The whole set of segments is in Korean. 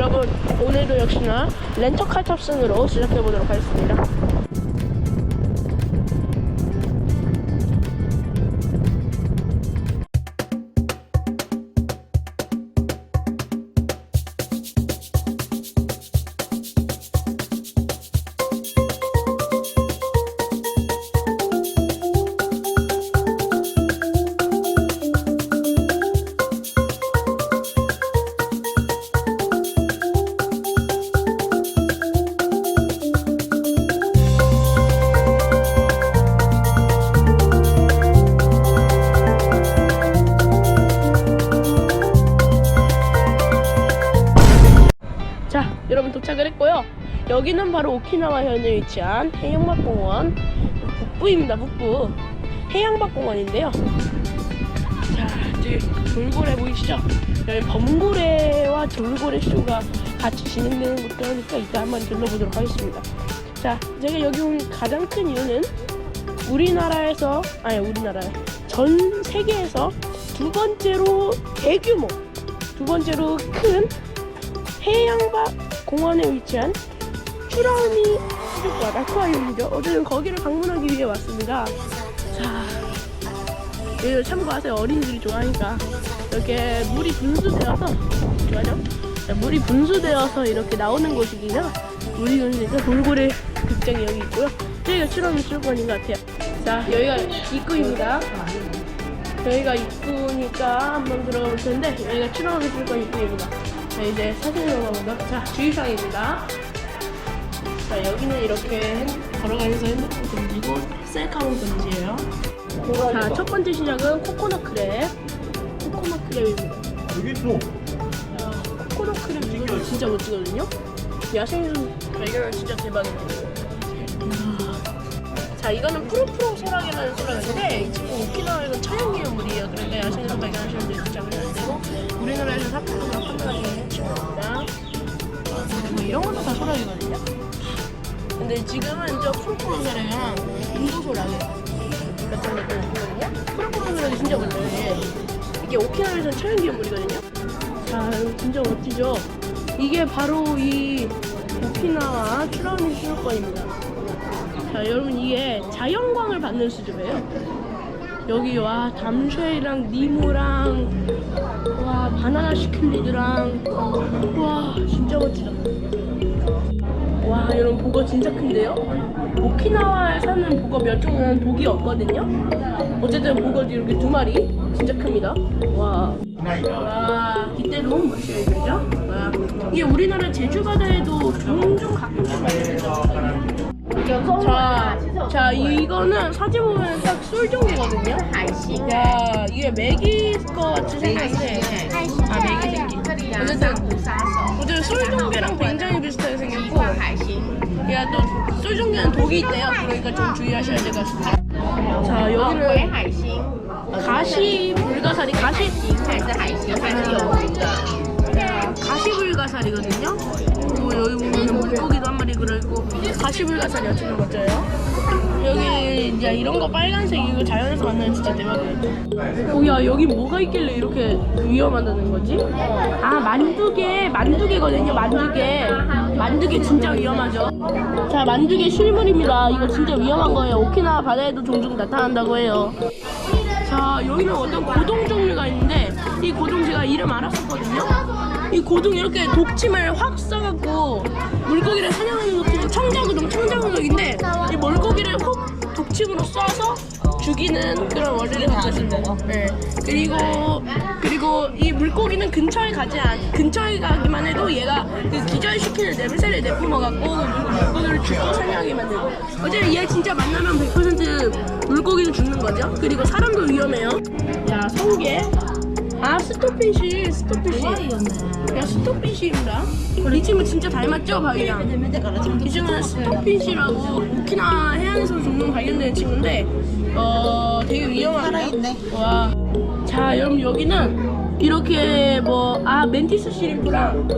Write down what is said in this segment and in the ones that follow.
여러분 오늘도 역시나 렌터카 탑승으로 시작해 보도록 하겠습니다. 여기는 바로 오키나와 현에 위치한 해양박공원 북부입니다. 북부 해양박공원인데요. 자, 저기 돌고래 보이시죠? 여기 범고래와 돌고래 쇼가 같이 진행되는 곳도 하니까 이따 한번 들러보도록 하겠습니다. 자, 제가 여기 온 가장 큰 이유는 우리나라에서 아니 우리나라 전 세계에서 두 번째로 대규모 두 번째로 큰 해양박 공원에 위치한 슈라우미 수족관 아쿠아리움이죠. 어제는 거기를 방문하기 위해 왔습니다. 자, 이거 참고하세요. 어린이들이 좋아하니까 이렇게 물이 분수되어서? 자, 물이 분수되어서 이렇게 나오는 곳이기나 물이 분수니까 돌고래 극장이 여기 있고요. 여기가 슈라우미 수족관인 것 같아요. 자, 여기가 입구입니다. 여기가 입구니까 한번 들어가 볼 텐데 여기가 슈라우미 수족관 입구입니다. 자, 이제 사진으로 가보죠. 자, 주의사항입니다. 자, 여기는 이렇게 핸- 걸어가면서 핸드폰 던지고 셀카봉 던지예요. 자, 첫 번째 시작은 코코넛 크랩. 코코넛 크랩입니다. 여기 또 코코넛 크랩 이거 진짜 멋지거든요. 야생에서 발견은 진짜. 이야. 자, 이거는 프로프로 소라게라는 소라게인데 지금 오키나와에서 촬영기념물이에요. 그런데 야생에서 발견하시는 분들 진짜 안 되고 우리나라에서 사품으로 판매하는 친구입니다. 뭐 이런 것도 다 소라게거든요. 근데 지금은 저 프로프로 소라게랑 인도 소라게 같은 것도 있거든요. 프로프로 소라게 진짜 멋져요. 이게 오키나와에서 촬영기념물이거든요. 자, 이거 진짜 멋지죠? 이게 바로 이 오키나와 추라우미 수족관입니다. 자, 여러분 이게 자연광을 받는 수족이에요. 여기 와 담쉐이랑 니모랑 와 바나나 시클리드랑 와 진짜 멋지다. 보거 진짜 큰데요? 오키나와에 사는 보거 몇 종은 독이 없거든요. 어쨌든 보거도 이렇게 두 마리 진짜 큽니다. 와. 와, 이때 너무 멋있어요, 그죠? 와, 이게 우리나라 제주 바다에도 종종 가끔씩 발견되죠. 자, 자 이거는 사진 보면 딱 술종이거든요. 야, 이게 맥이 거 같이 생겼는데, 아 맥이 생긴. 어쨌든 어쨌든 술종개랑 굉장히 비슷하게 생겼고, 야또 술종개는 독이 있대요. 그러니까 좀 주의하셔야 될 것 같습니다. 자 여기는 가시 불가사리 가시 가시 불가사리거든요. 그리고 여기 보면 물고기도 한 마리 그려있고 가시불가사리 어쩌면 멋져요. 여기 이제 이런 거 빨간색 이거 자연에서 만나면 진짜 대박이에요. 오야 여기 뭐가 있길래 이렇게 위험하다는 거지? 아 만두개 만두개거든요 만두개 만두개 진짜 위험하죠. 자 만두개 실물입니다. 이거 진짜 위험한 거예요. 오키나와 바다에도 종종 나타난다고 해요. 자 여기는 어떤 고동 종류가 있는데 이 고동 제가 이름 알았었거든요 이 고동 이렇게 독침을 확 써갖고 물고기를 사냥하는 것도 청자고동 청자고동인데 이 물고기를 훅 독침으로 쏴서 죽이는 그런 원리를 갖고 있습니다 네. 그리고 그리고 이 물고기는 근처에 가지 않 근처에 가기만 해도 얘가 그 기절시키는 냄새를 내뿜어갖고 물고기를 죽고 사냥하게 만들고 어차피 얘 진짜 만나면 100% 물고기는 죽는 거죠. 그리고 사람도 위험해요. 야, 성게. 아, 스토피시, 스토피시. 야, 스토피시입니다. 이 친구 진짜 닮았죠, 바위랑? 이 친구는 스토피시라고 오키나와 해안에서 종종 발견되는 친구인데, 어, 되게 위험하네요. 와. 자, 여러분, 여기는 이렇게 뭐, 아, 멘티스 시림프랑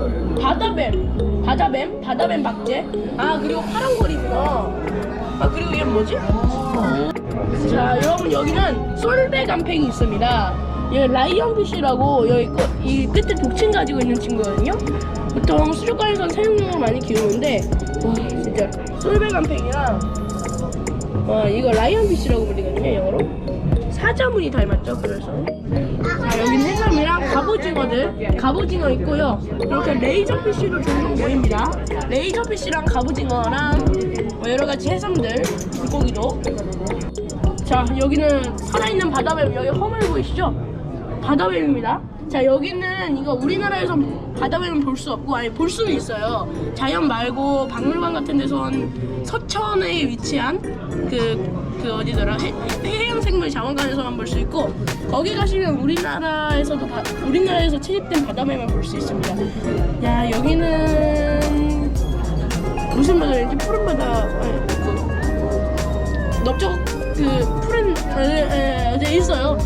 바다뱀, 바다뱀, 바다뱀 박제. 아, 그리고 파랑거리구나. 아, 그리고 얘는 뭐지? 자 여러분 여기는 솔베 간팽이 있습니다. 여기 라이언 피쉬라고 여기 거, 이 끝에 독침 가지고 있는 친구거든요. 보통 수족관에서 사육용으로 많이 키우는데 와 진짜 솔베간팽이랑 와 이거 라이언피쉬라고 불리거든요 영어로. 사자문이 닮았죠 그래서. 자 여기는 해삼이랑 갑오징어들. 갑오징어 있고요. 이렇게 레이저피쉬도 종종 보입니다. 레이저피쉬랑 갑오징어랑 뭐 여러가지 해삼들 물고기도. 자 여기는 살아있는 바다뱀 여기 허물 보이시죠? 바다뱀입니다. 자 여기는 이거 우리나라에서 바다뱀은 볼 수 없고 아니 볼 수는 있어요. 자연 말고 박물관 같은 데선 서천에 위치한 그, 그 어디더라? 해, 해양생물 자원관에서만 볼 수 있고 거기 가시면 우리나라에서도 바- 우리나라에서 채집된 바다뱀을 볼 수 있습니다. 야 여기는 무슨 바다인지 푸른 바다 아니, 그, 넓적 그 푸른 에, 에, 에, 있어요.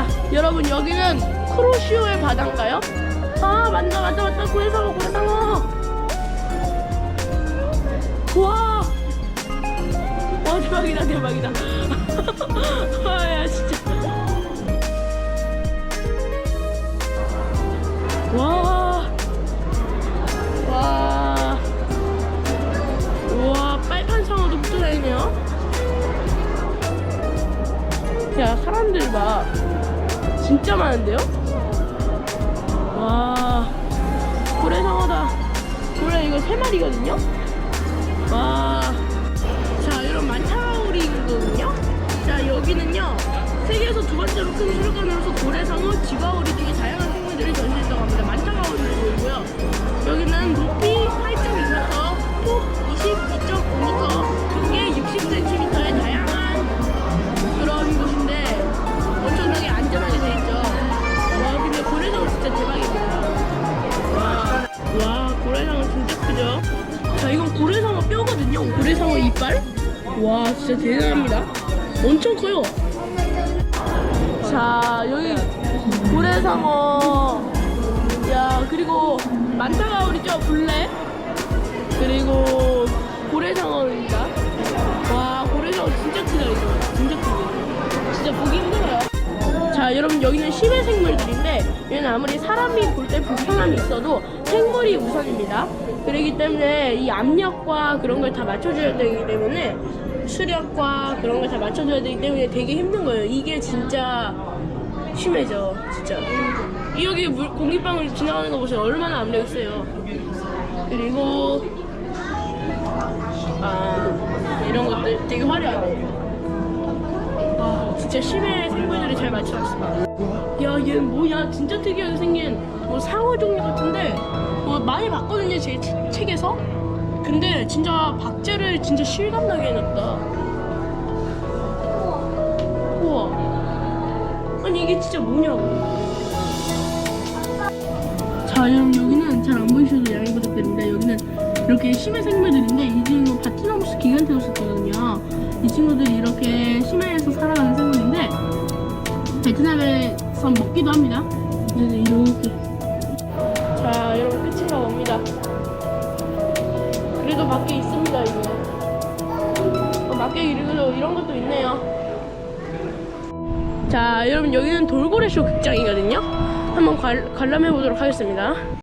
자, 여러분 여기는 크로시오의 바다인가요? 아, 맞다, 맞다, 맞다. 고래상어, 고래상어. 와, 와 대박이다, 대박이다. 아, 야, 진짜. 와. 와. 진짜 많은데요? 와. 고래 상어다. 고래 이거 세 마리거든요? 와. 자, 이런 만타오리거든요? 자, 여기는요. 세계에서 두 번째로 큰 수족관으로서 고래상어, 지바오리 와, 진짜 대단합니다. 엄청 커요. 자, 여기 고래상어. 야, 그리고 만타가오리죠, 블랙. 그리고 고래상어입니다. 와, 고래상어 진짜 크다, 이거. 진짜 크다. 진짜 보기 힘들어요. 자, 여러분, 여기는 심해 생물들인데, 얘는 아무리 사람이 볼 때 불편함이 있어도 생물이 우선입니다. 그렇기 때문에 이 압력과 그런 걸 다 맞춰줘야 되기 때문에 수력과 그런 걸 다 맞춰줘야 되기 때문에 되게 힘든 거예요. 이게 진짜 심해져, 진짜. 이 여기 물, 공기방울 지나가는 거 보세요. 얼마나 압력이 세요. 그리고 아 이런 것들 되게 화려하네. 와 진짜 심해 생물들이 잘 맞춰놨습니다. 야 얘 뭐야 진짜 특이하게 생긴 뭐 상어 종류 같은데 뭐 많이 봤거든요 제 책- 책에서. 근데 진짜 박제를 진짜 실감나게 해놨다. 우와. 아니 이게 진짜 뭐냐고. 자 여러분 여기는 잘 안 보이셔도 양해 부탁드립니다. 여기는 이렇게 심해 생물들인데 이 친구 바티너무스 기간테우스거든요. 이 친구들이 이렇게 심해에서 살아가는 생물인데 베트남에서 먹기도 합니다. 이렇게 자 여러분 끝인가 봅니다. 그래도 밖에 있습니다 이거. 어, 밖에 이런 이런 것도 있네요. 자 여러분 여기는 돌고래쇼 극장이거든요. 한번 관, 관람해 보도록 하겠습니다.